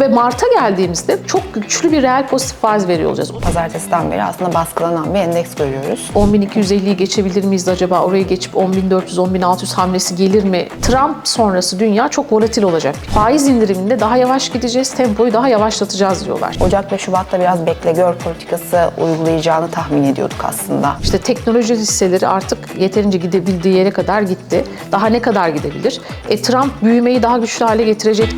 Ve Mart'a geldiğimizde çok güçlü bir reel pozitif faiz veriyor olacağız. Pazartesiden beri aslında baskılanan bir endeks görüyoruz. 10.250'yi geçebilir miyiz acaba? Oraya geçip 10.400-10.600 hamlesi gelir mi? Trump sonrası dünya çok volatil olacak. Faiz indiriminde daha yavaş gideceğiz, tempoyu daha yavaşlatacağız diyorlar. Ocak ve Şubat'ta biraz bekle gör politikası uygulayacağını tahmin ediyorduk aslında. İşte teknoloji hisseleri artık yeterince gidebildiği yere kadar gitti. Daha ne kadar gidebilir? E, Trump büyümeyi daha güçlü hale getirecek.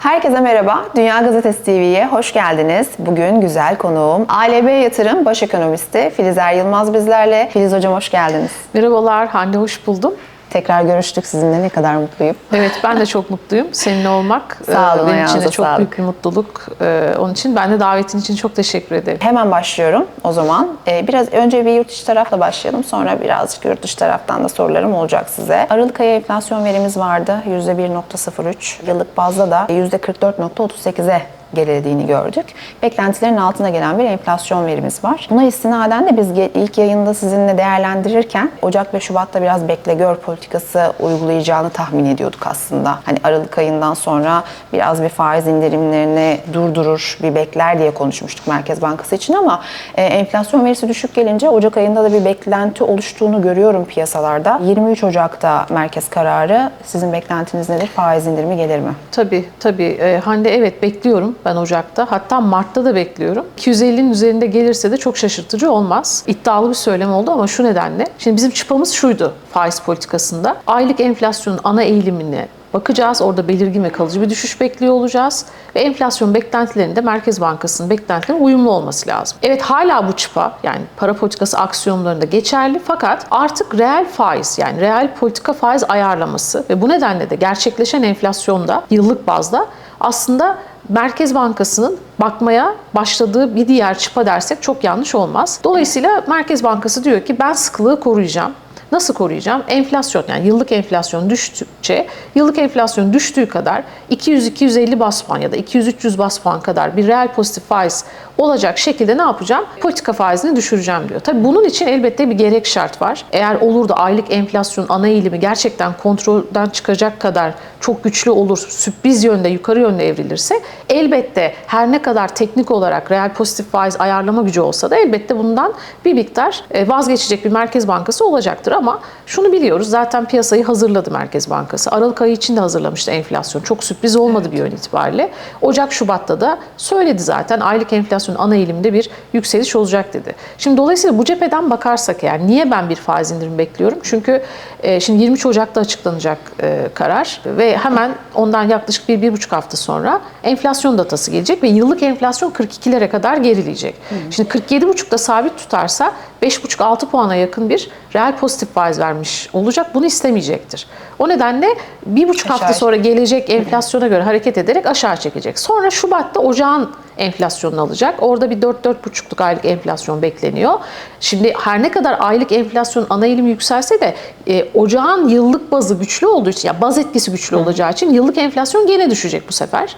Herkese merhaba. Dünya Gazetesi TV'ye hoş geldiniz. Bugün güzel konuğum ALB Yatırım Baş Ekonomisti Filizer Yılmaz bizlerle. Filiz Hocam hoş geldiniz. Merhabalar, Hande hoş buldum. Tekrar görüştük sizinle ne kadar mutluyum. Evet ben de çok mutluyum seninle olmak. Sağ olun, e, Benim için de çok büyük bir mutluluk. E, Onun için ben de davetin için çok teşekkür ederim. Hemen başlıyorum o zaman. Ee, biraz önce bir yurt içi tarafla başlayalım. Sonra birazcık yurt dışı taraftan da sorularım olacak size. Aralık ayı enflasyon verimiz vardı. %1.03. Yıllık bazda da %44.38'e gerilediğini gördük. Beklentilerin altına gelen bir enflasyon verimiz var. Buna istinaden de biz ilk yayında sizinle değerlendirirken Ocak ve Şubat'ta biraz bekle gör politikası uygulayacağını tahmin ediyorduk aslında. Hani Aralık ayından sonra biraz bir faiz indirimlerini durdurur, bir bekler diye konuşmuştuk Merkez Bankası için ama e, enflasyon verisi düşük gelince Ocak ayında da bir beklenti oluştuğunu görüyorum piyasalarda. 23 Ocak'ta merkez kararı. Sizin beklentiniz nedir? Faiz indirimi gelir mi? Tabii tabii. E, Hande evet bekliyorum ben Ocak'ta. Hatta Mart'ta da bekliyorum. 250'nin üzerinde gelirse de çok şaşırtıcı olmaz. İddialı bir söylem oldu ama şu nedenle. Şimdi bizim çıpamız şuydu faiz politikasında. Aylık enflasyonun ana eğilimini bakacağız. Orada belirgin ve kalıcı bir düşüş bekliyor olacağız. Ve enflasyon beklentilerinde Merkez Bankası'nın beklentilerine uyumlu olması lazım. Evet hala bu çıpa yani para politikası aksiyonlarında geçerli fakat artık reel faiz yani reel politika faiz ayarlaması ve bu nedenle de gerçekleşen enflasyonda yıllık bazda aslında Merkez Bankası'nın bakmaya başladığı bir diğer çıpa dersek çok yanlış olmaz. Dolayısıyla Merkez Bankası diyor ki ben sıkılığı koruyacağım. Nasıl koruyacağım? Enflasyon yani yıllık enflasyon düştükçe yıllık enflasyon düştüğü kadar 200-250 bas puan ya da 200-300 bas puan kadar bir reel pozitif faiz olacak şekilde ne yapacağım? Politika faizini düşüreceğim diyor. Tabii bunun için elbette bir gerek şart var. Eğer olur da aylık enflasyon ana eğilimi gerçekten kontrolden çıkacak kadar çok güçlü olur, sürpriz yönde yukarı yönde evrilirse elbette her ne kadar teknik olarak reel pozitif faiz ayarlama gücü olsa da elbette bundan bir miktar e, vazgeçecek bir Merkez Bankası olacaktır ama şunu biliyoruz zaten piyasayı hazırladı Merkez Bankası. Aralık ayı için de hazırlamıştı enflasyon. Çok sürpriz olmadı bir yön itibariyle. Ocak Şubat'ta da söyledi zaten aylık enflasyon ana eğilimde bir yükseliş olacak dedi. Şimdi dolayısıyla bu cepheden bakarsak eğer niye ben bir faiz indirimi bekliyorum? Çünkü e, şimdi 23 Ocak'ta açıklanacak e, karar ve hemen ondan yaklaşık bir, bir buçuk hafta sonra enflasyon datası gelecek ve yıllık enflasyon 42'lere kadar gerileyecek. Şimdi 47,5'da sabit tutarsa 5,5-6 puana yakın bir reel pozitif faiz vermiş olacak. Bunu istemeyecektir. O nedenle bir buçuk hafta sonra gelecek enflasyona göre hareket ederek aşağı çekecek. Sonra Şubat'ta ocağın enflasyonunu alacak. Orada bir 4-4,5'luk aylık enflasyon bekleniyor. Şimdi her ne kadar aylık enflasyon ana eğilimi yükselse de e, ocağın yıllık bazı güçlü olduğu için, ya baz etkisi güçlü olacağı için yıllık enflasyon gene düşecek bu sefer.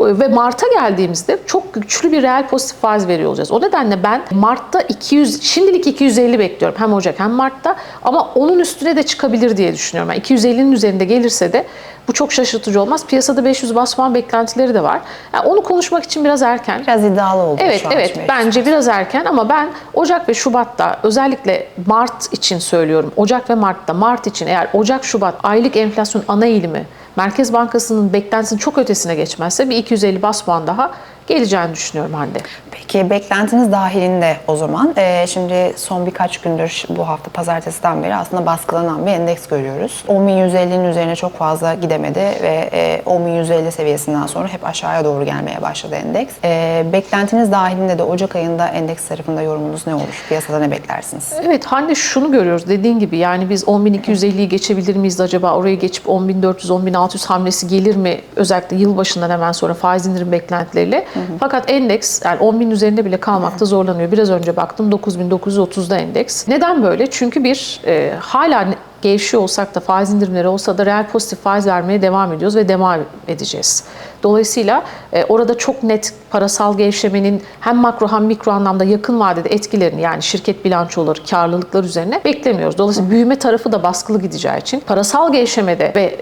Ve Mart'a geldiğimizde çok güçlü bir reel pozitif faiz veriyor olacağız. O nedenle ben Mart'ta 200, şimdilik 250 bekliyorum hem Ocak hem Mart'ta ama onun üstüne de çıkabilir diye düşünüyorum. Yani 250'nin üzerinde gelirse de bu çok şaşırtıcı olmaz. Piyasada 500 bas puan beklentileri de var. Yani onu konuşmak için biraz erken. Biraz iddialı oldu Evet şu an evet bence biraz erken ama ben Ocak ve Şubat'ta özellikle Mart için söylüyorum. Ocak ve Mart'ta Mart için eğer Ocak Şubat aylık enflasyon ana eğilimi Merkez Bankası'nın beklentisinin çok ötesine geçmezse bir 250 bas puan daha geleceğini düşünüyorum Hande. Peki beklentiniz dahilinde o zaman. Ee, şimdi son birkaç gündür bu hafta pazartesiden beri aslında baskılanan bir endeks görüyoruz. 10.150'nin üzerine çok fazla gidemedi ve e, 10.150 seviyesinden sonra hep aşağıya doğru gelmeye başladı endeks. Ee, beklentiniz dahilinde de Ocak ayında endeks tarafında yorumunuz ne olur? Piyasada ne beklersiniz? Evet Hande şunu görüyoruz dediğin gibi yani biz 10.250'yi geçebilir miyiz acaba orayı geçip 10.400-10.600 hamlesi gelir mi özellikle yılbaşından hemen sonra faiz indirim beklentileriyle. Fakat endeks yani 10.000 üzerinde bile kalmakta zorlanıyor. Biraz önce baktım 9.930'da endeks. Neden böyle? Çünkü bir e, hala gevşiyor olsak da faiz indirimleri olsa da reel pozitif faiz vermeye devam ediyoruz ve devam edeceğiz. Dolayısıyla e, orada çok net parasal gevşemenin hem makro hem mikro anlamda yakın vadede etkilerini yani şirket bilançoları, karlılıklar üzerine beklemiyoruz. Dolayısıyla büyüme tarafı da baskılı gideceği için parasal gevşemede ve e,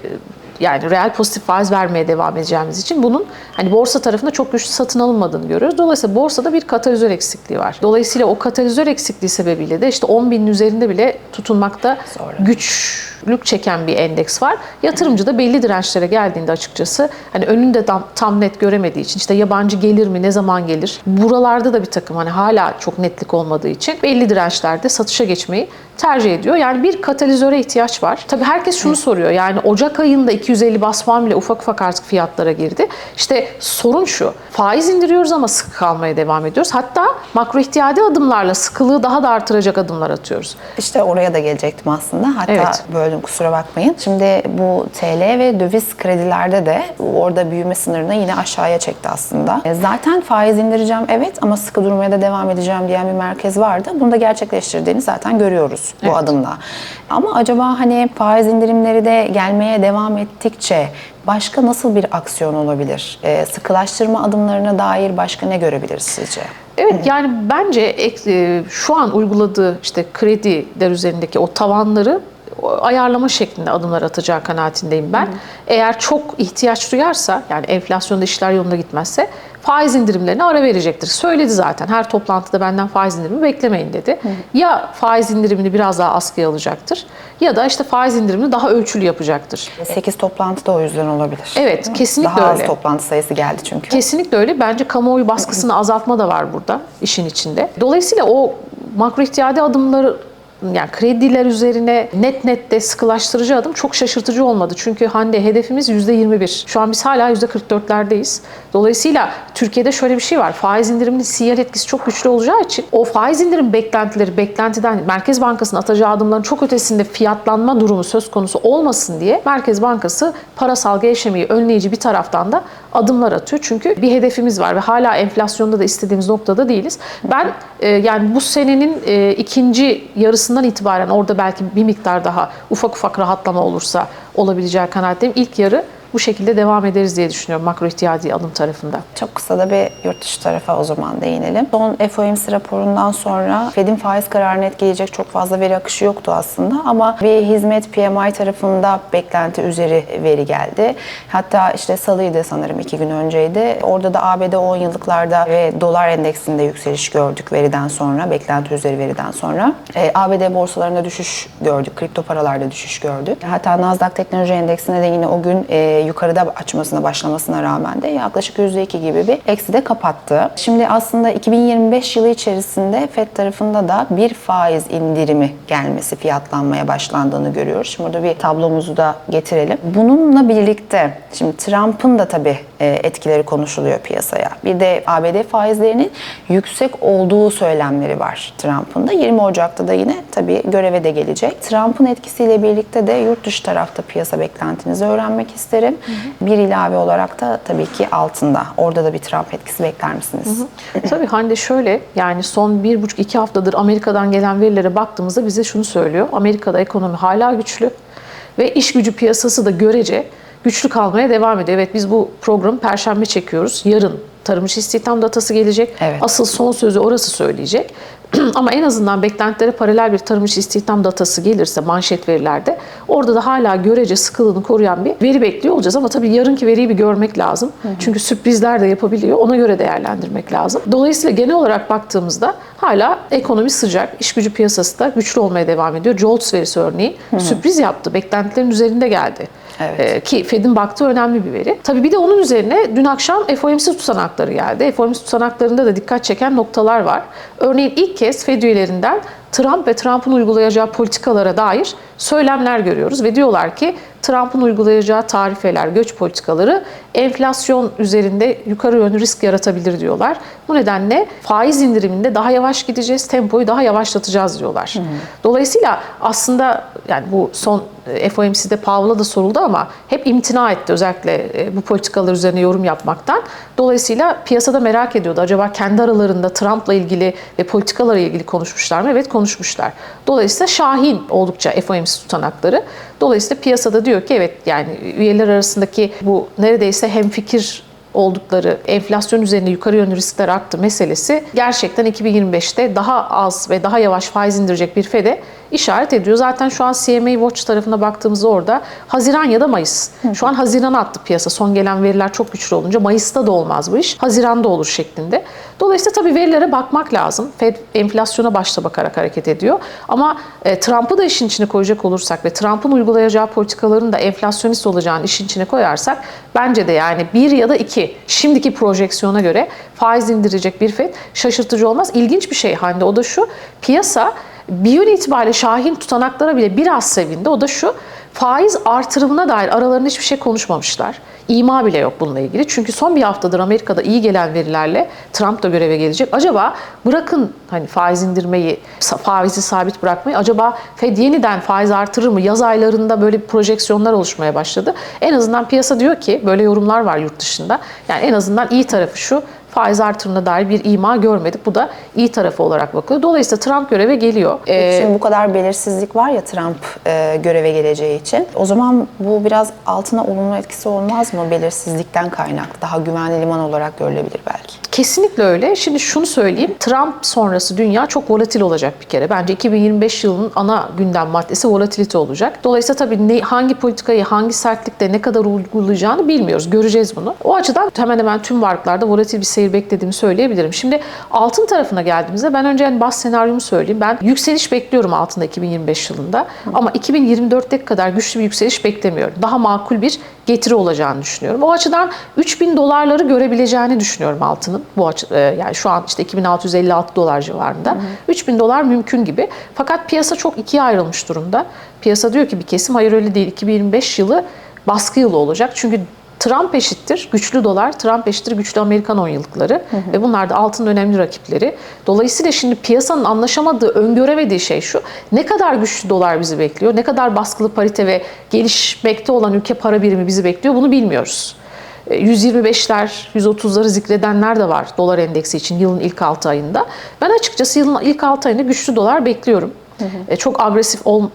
yani reel pozitif faiz vermeye devam edeceğimiz için bunun hani borsa tarafında çok güçlü satın alınmadığını görüyoruz. Dolayısıyla borsada bir katalizör eksikliği var. Dolayısıyla o katalizör eksikliği sebebiyle de işte 10 binin üzerinde bile tutunmakta Zorlanıyor. Güçlük çeken bir endeks var. Yatırımcı da belli dirençlere geldiğinde açıkçası hani önünde tam, tam net göremediği için işte yabancı gelir mi, ne zaman gelir? Buralarda da bir takım hani hala çok netlik olmadığı için belli dirençlerde satışa geçmeyi tercih ediyor. Yani bir katalizöre ihtiyaç var. Tabii herkes şunu soruyor. Yani Ocak ayında 250 bas puan bile ufak ufak artık fiyatlara girdi. İşte sorun şu. Faiz indiriyoruz ama sıkı kalmaya devam ediyoruz. Hatta makro ihtiyadi adımlarla sıkılığı daha da artıracak adımlar atıyoruz. İşte oraya da gelecektim aslında. Hatta Evet. Böldüm kusura bakmayın. Şimdi bu TL ve döviz kredilerde de orada büyüme sınırını yine aşağıya çekti aslında. E, Zaten faiz indireceğim evet ama sıkı durmaya da devam edeceğim diyen bir merkez vardı. Bunu da gerçekleştirdiğini zaten görüyoruz bu Evet. adımla. Ama acaba hani faiz indirimleri de gelmeye devam ettikçe başka nasıl bir aksiyon olabilir? E, sıkılaştırma adımlarına dair başka ne görebiliriz sizce? Evet yani bence e, şu an uyguladığı işte krediler üzerindeki o tavanları ayarlama şeklinde adımlar atacağı kanaatindeyim ben. Eğer çok ihtiyaç duyarsa yani enflasyonda işler yolunda gitmezse faiz indirimlerine ara verecektir. Söyledi zaten her toplantıda benden faiz indirimi beklemeyin dedi. Ya faiz indirimini biraz daha askıya alacaktır ya da işte faiz indirimini daha ölçülü yapacaktır. 8 toplantı da o yüzden olabilir. Evet, kesinlikle Daha öyle. az toplantı sayısı geldi çünkü. Kesinlikle öyle. Bence kamuoyu baskısını azaltma da var burada işin içinde. Dolayısıyla o makro ihtiyadi adımları yani krediler üzerine net net de sıkılaştırıcı adım çok şaşırtıcı olmadı. Çünkü Hande hedefimiz %21. Şu an biz hala %44'lerdeyiz. Dolayısıyla Türkiye'de şöyle bir şey var. Faiz indiriminin sinyal etkisi çok güçlü olacağı için o faiz indirim beklentileri beklentiden Merkez Bankası'nın atacağı adımların çok ötesinde fiyatlanma durumu söz konusu olmasın diye Merkez Bankası parasal gevşemeyi önleyici bir taraftan da adımlar atıyor. Çünkü bir hedefimiz var ve hala enflasyonda da istediğimiz noktada değiliz. Ben e, yani bu senenin e, ikinci yarısından itibaren orada belki bir miktar daha ufak ufak rahatlama olursa olabileceği kanaatteyim. İlk yarı bu şekilde devam ederiz diye düşünüyorum makro ihtiyadi alım tarafında. Çok kısa da bir yurt dışı tarafa o zaman değinelim. Son FOMC raporundan sonra Fed'in faiz kararını etkileyecek çok fazla veri akışı yoktu aslında ama bir hizmet PMI tarafında beklenti üzeri veri geldi. Hatta işte salıydı sanırım iki gün önceydi. Orada da ABD 10 yıllıklarda ve dolar endeksinde yükseliş gördük veriden sonra, beklenti üzeri veriden sonra. E, ABD borsalarında düşüş gördük, kripto paralarda düşüş gördük. Hatta Nasdaq Teknoloji Endeksinde de yine o gün e, yukarıda açmasına başlamasına rağmen de yaklaşık %2 gibi bir eksi de kapattı. Şimdi aslında 2025 yılı içerisinde FED tarafında da bir faiz indirimi gelmesi, fiyatlanmaya başlandığını görüyoruz. Şimdi burada bir tablomuzu da getirelim. Bununla birlikte şimdi Trump'ın da tabii etkileri konuşuluyor piyasaya. Bir de ABD faizlerinin yüksek olduğu söylemleri var Trump'ın da. 20 Ocak'ta da yine tabii göreve de gelecek. Trump'ın etkisiyle birlikte de yurt dışı tarafta piyasa beklentinizi öğrenmek isterim. Bir ilave olarak da tabii ki altında. Orada da bir Trump etkisi bekler misiniz? Tabii Hande şöyle yani son bir buçuk iki haftadır Amerika'dan gelen verilere baktığımızda bize şunu söylüyor. Amerika'da ekonomi hala güçlü ve iş gücü piyasası da görece güçlü kalmaya devam ediyor. Evet biz bu programı perşembe çekiyoruz. Yarın tarım işi istihdam datası gelecek. Evet. Asıl son sözü orası söyleyecek. Ama en azından beklentilere paralel bir tarım işi istihdam datası gelirse manşet verilerde orada da hala görece sıkılığını koruyan bir veri bekliyor olacağız. Ama tabii yarınki veriyi bir görmek lazım. Çünkü sürprizler de yapabiliyor. Ona göre değerlendirmek lazım. Dolayısıyla genel olarak baktığımızda hala ekonomi sıcak. iş gücü piyasası da güçlü olmaya devam ediyor. Jolts verisi örneği sürpriz yaptı. Beklentilerin üzerinde geldi. Evet. Ee, ki Fed'in baktığı önemli bir veri. Tabii bir de onun üzerine dün akşam FOMC tutanakları geldi. FOMC tutanaklarında da dikkat çeken noktalar var. Örneğin ilk kez Fed üyelerinden Trump ve Trump'ın uygulayacağı politikalara dair söylemler görüyoruz ve diyorlar ki Trump'ın uygulayacağı tarifeler, göç politikaları enflasyon üzerinde yukarı yönlü risk yaratabilir diyorlar. Bu nedenle faiz indiriminde daha yavaş gideceğiz, tempoyu daha yavaşlatacağız diyorlar. Dolayısıyla aslında yani bu son e, FOMC'de Powell'a da soruldu ama hep imtina etti özellikle e, bu politikalar üzerine yorum yapmaktan. Dolayısıyla piyasada merak ediyordu. Acaba kendi aralarında Trump'la ilgili ve politikalarla ilgili konuşmuşlar mı? Evet konuşmuşlar. Dolayısıyla şahin oldukça FOMC tutanakları. Dolayısıyla piyasada diyor ki evet yani üyeler arasındaki bu neredeyse hemfikir oldukları enflasyon üzerinde yukarı yönlü riskler arttı meselesi gerçekten 2025'te daha az ve daha yavaş faiz indirecek bir FED'e işaret ediyor. Zaten şu an CMA Watch tarafına baktığımızda orada Haziran ya da Mayıs. Şu an Haziran'a attı piyasa. Son gelen veriler çok güçlü olunca Mayıs'ta da olmaz bu iş. Haziran'da olur şeklinde. Dolayısıyla tabii verilere bakmak lazım. Fed enflasyona başta bakarak hareket ediyor. Ama e, Trump'ı da işin içine koyacak olursak ve Trump'ın uygulayacağı politikaların da enflasyonist olacağını işin içine koyarsak bence de yani bir ya da iki şimdiki projeksiyona göre faiz indirecek bir Fed şaşırtıcı olmaz. İlginç bir şey Hande o da şu piyasa bir yön itibariyle şahin tutanaklara bile biraz sevindi. O da şu faiz artırımına dair aralarında hiçbir şey konuşmamışlar. İma bile yok bununla ilgili. Çünkü son bir haftadır Amerika'da iyi gelen verilerle Trump da göreve gelecek. Acaba bırakın hani faiz indirmeyi, faizi sabit bırakmayı. Acaba Fed yeniden faiz artırır mı? Yaz aylarında böyle projeksiyonlar oluşmaya başladı. En azından piyasa diyor ki böyle yorumlar var yurt dışında. Yani en azından iyi tarafı şu faiz artırımına dair bir ima görmedik. Bu da iyi tarafı olarak bakıyor. Dolayısıyla Trump göreve geliyor. Ee, Şimdi bu kadar belirsizlik var ya Trump e, göreve geleceği için. O zaman bu biraz altına olumlu etkisi olmaz mı? Belirsizlikten kaynaklı. Daha güvenli liman olarak görülebilir belki. Kesinlikle öyle. Şimdi şunu söyleyeyim. Trump sonrası dünya çok volatil olacak bir kere. Bence 2025 yılının ana gündem maddesi volatilite olacak. Dolayısıyla tabii ne, hangi politikayı hangi sertlikte ne kadar uygulayacağını bilmiyoruz. Göreceğiz bunu. O açıdan hemen hemen tüm varlıklarda volatil bir seyir beklediğimi söyleyebilirim. Şimdi altın tarafına geldiğimizde ben önce en bas senaryomu söyleyeyim. Ben yükseliş bekliyorum altında 2025 yılında. Ama 2024'te kadar güçlü bir yükseliş beklemiyorum. Daha makul bir getiri olacağını düşünüyorum. O açıdan 3000 dolarları görebileceğini düşünüyorum altının. Bu açı, e, yani şu an işte 2656 dolar civarında. 3000 dolar mümkün gibi. Fakat piyasa çok ikiye ayrılmış durumda. Piyasa diyor ki bir kesim hayır öyle değil. 2025 yılı baskı yılı olacak. Çünkü Trump eşittir güçlü dolar, Trump eşittir güçlü Amerikan 10 yıllıkları ve bunlar da altının önemli rakipleri. Dolayısıyla şimdi piyasanın anlaşamadığı, öngöremediği şey şu. Ne kadar güçlü dolar bizi bekliyor, ne kadar baskılı parite ve gelişmekte olan ülke para birimi bizi bekliyor bunu bilmiyoruz. E, 125'ler, 130'ları zikredenler de var dolar endeksi için yılın ilk 6 ayında. Ben açıkçası yılın ilk 6 ayında güçlü dolar bekliyorum. E, Çok agresif ol,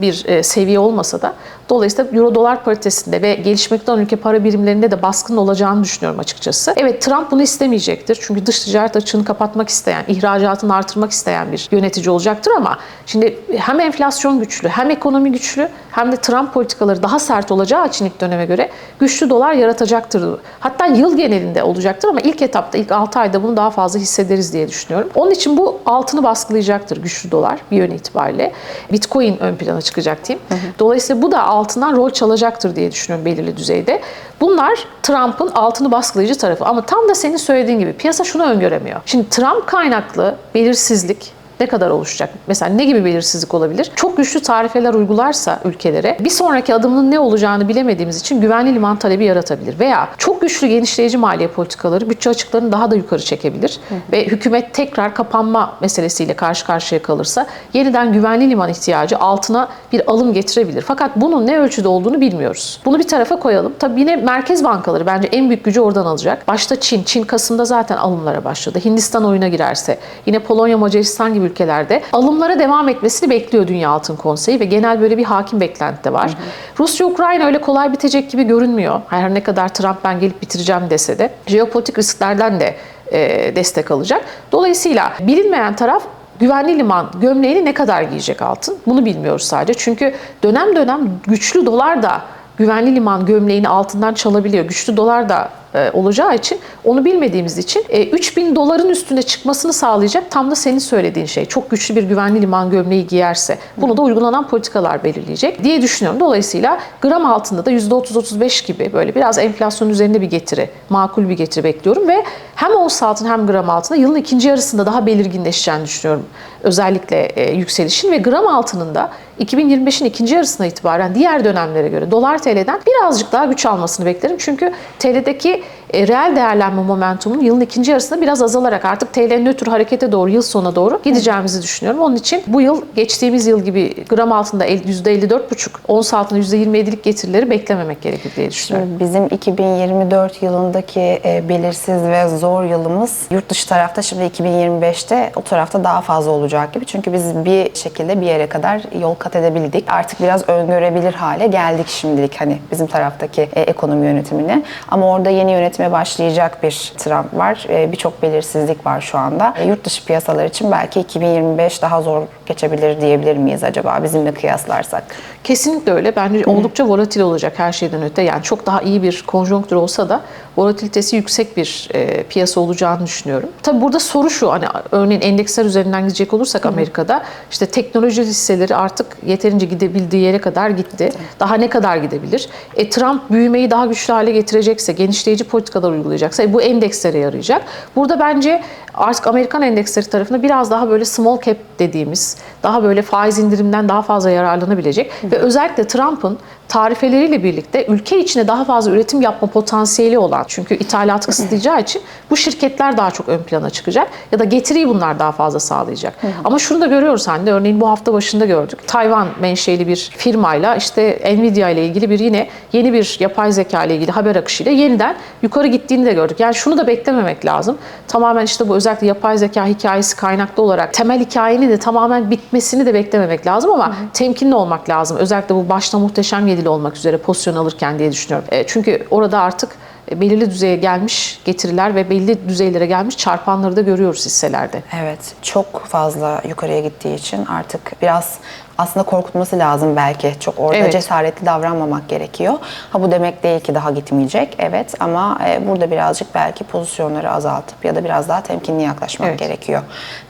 bir e, seviye olmasa da dolayısıyla euro dolar paritesinde ve gelişmekte olan ülke para birimlerinde de baskın olacağını düşünüyorum açıkçası. Evet Trump bunu istemeyecektir. Çünkü dış ticaret açığını kapatmak isteyen, ihracatını artırmak isteyen bir yönetici olacaktır ama şimdi hem enflasyon güçlü, hem ekonomi güçlü, hem de Trump politikaları daha sert olacağı için ilk döneme göre güçlü dolar yaratacaktır. Hatta yıl genelinde olacaktır ama ilk etapta ilk 6 ayda bunu daha fazla hissederiz diye düşünüyorum. Onun için bu altını baskılayacaktır güçlü dolar bir yön itibariyle. Bitcoin ön plana çıkacak diyeyim. Dolayısıyla bu da altından rol çalacaktır diye düşünüyorum belirli düzeyde. Bunlar Trump'ın altını baskılayıcı tarafı ama tam da senin söylediğin gibi piyasa şunu öngöremiyor. Şimdi Trump kaynaklı belirsizlik ne kadar oluşacak? Mesela ne gibi belirsizlik olabilir? Çok güçlü tarifeler uygularsa ülkelere bir sonraki adımının ne olacağını bilemediğimiz için güvenli liman talebi yaratabilir. Veya çok güçlü genişleyici maliye politikaları bütçe açıklarını daha da yukarı çekebilir. Ve hükümet tekrar kapanma meselesiyle karşı karşıya kalırsa yeniden güvenli liman ihtiyacı altına bir alım getirebilir. Fakat bunun ne ölçüde olduğunu bilmiyoruz. Bunu bir tarafa koyalım. Tabii yine merkez bankaları bence en büyük gücü oradan alacak. Başta Çin. Çin Kasım'da zaten alımlara başladı. Hindistan oyuna girerse, yine Polonya, Macaristan gibi ülkelerde alımlara devam etmesini bekliyor Dünya Altın Konseyi ve genel böyle bir hakim beklenti de var. Rusya Ukrayna öyle kolay bitecek gibi görünmüyor. Her ne kadar Trump ben gelip bitireceğim dese de jeopolitik risklerden de e, destek alacak. Dolayısıyla bilinmeyen taraf güvenli liman gömleğini ne kadar giyecek altın? Bunu bilmiyoruz sadece. Çünkü dönem dönem güçlü dolar da güvenli liman gömleğini altından çalabiliyor. Güçlü dolar da olacağı için onu bilmediğimiz için e, 3000 doların üstüne çıkmasını sağlayacak tam da senin söylediğin şey. Çok güçlü bir güvenli liman gömleği giyerse bunu da uygulanan politikalar belirleyecek diye düşünüyorum. Dolayısıyla gram altında da %30-35 gibi böyle biraz enflasyon üzerinde bir getiri, makul bir getiri bekliyorum ve hem ons altın hem gram altında yılın ikinci yarısında daha belirginleşeceğini düşünüyorum. Özellikle e, yükselişin ve gram altının da 2025'in ikinci yarısına itibaren diğer dönemlere göre dolar TL'den birazcık daha güç almasını beklerim. Çünkü TL'deki e, reel değerlenme momentumunun yılın ikinci yarısında biraz azalarak artık TL nötr harekete doğru yıl sonuna doğru gideceğimizi düşünüyorum. Onun için bu yıl geçtiğimiz yıl gibi gram altında el- %54,5, ons altında %27'lik getirileri beklememek gerekir diye düşünüyorum. Bizim 2024 yılındaki e, belirsiz ve zor yılımız yurt dışı tarafta şimdi 2025'te o tarafta daha fazla olacak gibi. Çünkü biz bir şekilde bir yere kadar yol kat edebildik. Artık biraz öngörebilir hale geldik şimdilik hani bizim taraftaki e, ekonomi yönetimine. Ama orada yeni yeni yönetime başlayacak bir Trump var. E, Birçok belirsizlik var şu anda. E, Yurt dışı piyasalar için belki 2025 daha zor geçebilir diyebilir miyiz acaba bizimle kıyaslarsak? Kesinlikle öyle. Bence oldukça volatil olacak her şeyden öte. Yani çok daha iyi bir konjonktür olsa da volatilitesi yüksek bir e, piyasa olacağını düşünüyorum. Tabii burada soru şu hani örneğin endeksler üzerinden gidecek olursak Amerika'da işte teknoloji hisseleri artık yeterince gidebildiği yere kadar gitti. Daha ne kadar gidebilir? E, Trump büyümeyi daha güçlü hale getirecekse, genişleyici politikalar uygulayacaksa e, bu endekslere yarayacak. Burada bence artık Amerikan endeksleri tarafında biraz daha böyle small cap dediğimiz, daha böyle faiz indirimden daha fazla yararlanabilecek ve özellikle Trump'ın tarifeleriyle birlikte ülke içine daha fazla üretim yapma potansiyeli olan çünkü ithalat kısıtlayacağı için bu şirketler daha çok ön plana çıkacak ya da getiriyi bunlar daha fazla sağlayacak. Ama şunu da görüyoruz hani örneğin bu hafta başında gördük. Tayvan menşeli bir firmayla işte Nvidia ile ilgili bir yine yeni bir yapay zeka ile ilgili haber akışıyla yeniden yukarı gittiğini de gördük. Yani şunu da beklememek lazım. Tamamen işte bu özellikle yapay zeka hikayesi kaynaklı olarak temel hikayenin de tamamen bitmesini de beklememek lazım ama temkinli olmak lazım. Özellikle bu başta muhteşem yedili olmak üzere pozisyon alırken diye düşünüyorum. E, Çünkü orada artık e, belirli düzeye gelmiş getiriler ve belli düzeylere gelmiş çarpanları da görüyoruz hisselerde. Evet, çok fazla yukarıya gittiği için artık biraz aslında korkutması lazım belki. Çok orada Evet. cesaretli davranmamak gerekiyor. Ha bu demek değil ki daha gitmeyecek. Evet ama e, burada birazcık belki pozisyonları azaltıp ya da biraz daha temkinli yaklaşmak Evet. gerekiyor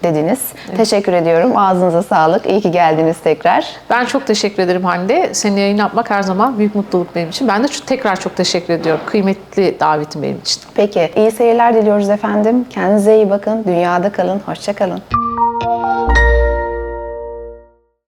dediniz. Teşekkür ediyorum. Ağzınıza sağlık. İyi ki geldiniz tekrar. Ben çok teşekkür ederim Hande. Seni yayın yapmak her zaman büyük mutluluk benim için. Ben de tekrar çok teşekkür ediyorum. Kıymetli davetin benim için. Peki iyi seyirler diliyoruz efendim. Kendinize iyi bakın. Dünyada kalın. Hoşça kalın.